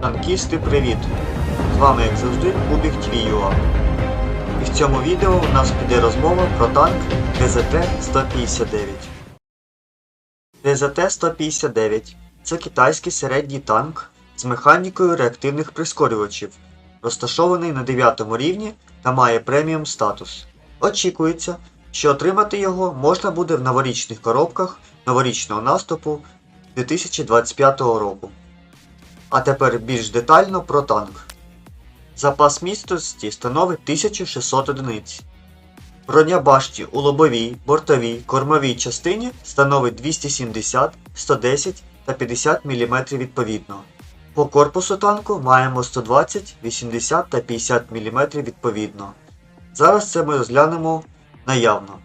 Танкісти, привіт! З вами, як завжди, Кубік TVUA. І в цьому відео у нас піде розмова про танк ДЗТ-159. ДЗТ-159 це китайський середній танк з механікою реактивних прискорювачів, розташований на 9 рівні та має преміум статус. Очікується, що отримати його можна буде в новорічних коробках новорічного наступу 2025 року. А тепер більш детально про танк. Запас міцності становить 1600 одиниць. Броня башті у лобовій, бортовій, кормовій частині становить 270, 110 та 50 мм відповідно. По корпусу танку маємо 120, 80 та 50 мм відповідно. Зараз це ми розглянемо наявно.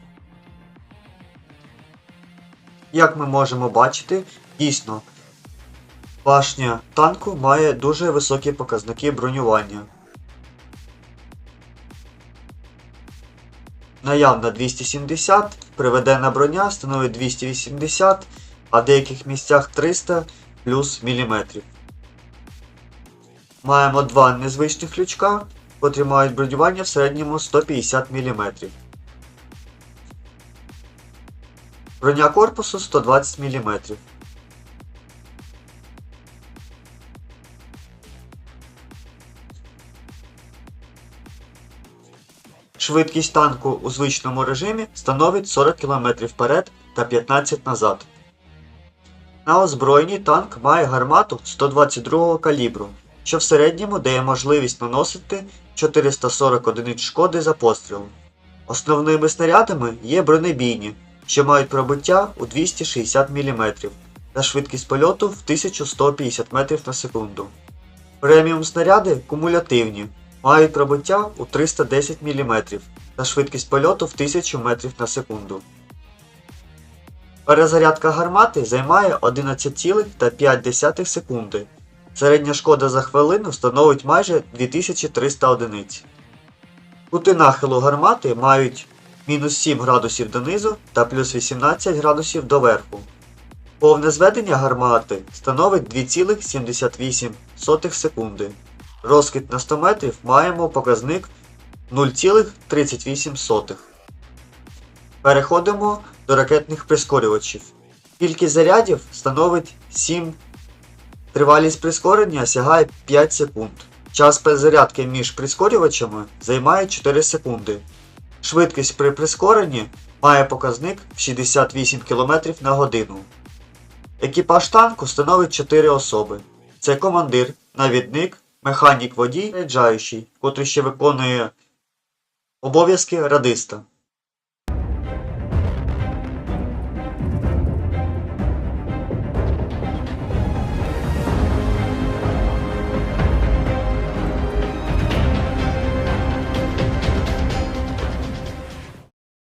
Як ми можемо бачити, дійсно, башня танку має дуже високі показники бронювання. Наявна 270, приведена броня становить 280, а в деяких місцях 300 плюс міліметрів. Маємо два незвичних лючка, котрі мають бронювання в середньому 150 мм. Броня корпусу 120 мм. Швидкість танку у звичному режимі становить 40 км вперед та 15 назад. На озброєнні танк має гармату 122 калібру, що в середньому дає можливість наносити 440 одиниць шкоди за постріл. Основними снарядами є бронебійні, що мають пробиття у 260 мм та швидкість польоту в 1150 метрів на секунду. Преміум снаряди кумулятивні, мають пробиття у 310 мм та швидкість польоту в 1000 метрів на секунду. Перезарядка гармати займає 11,5 секунди. Середня шкода за хвилину становить майже 2300 одиниць. Кути нахилу гармати мають мінус 7 градусів донизу та плюс 18 градусів доверху. Повне зведення гармати становить 2,78 секунди. Розкид на 100 метрів маємо показник 0,38. Переходимо до ракетних прискорювачів. Кількість зарядів становить 7. Тривалість прискорення сягає 5 секунд. Час перезарядки між прискорювачами займає 4 секунди. Швидкість при прискоренні має показник в 68 км на годину. Екіпаж танку становить 4 особи. Це командир, навідник, механік водій, заряджаючий, котрий ще виконує обов'язки радиста.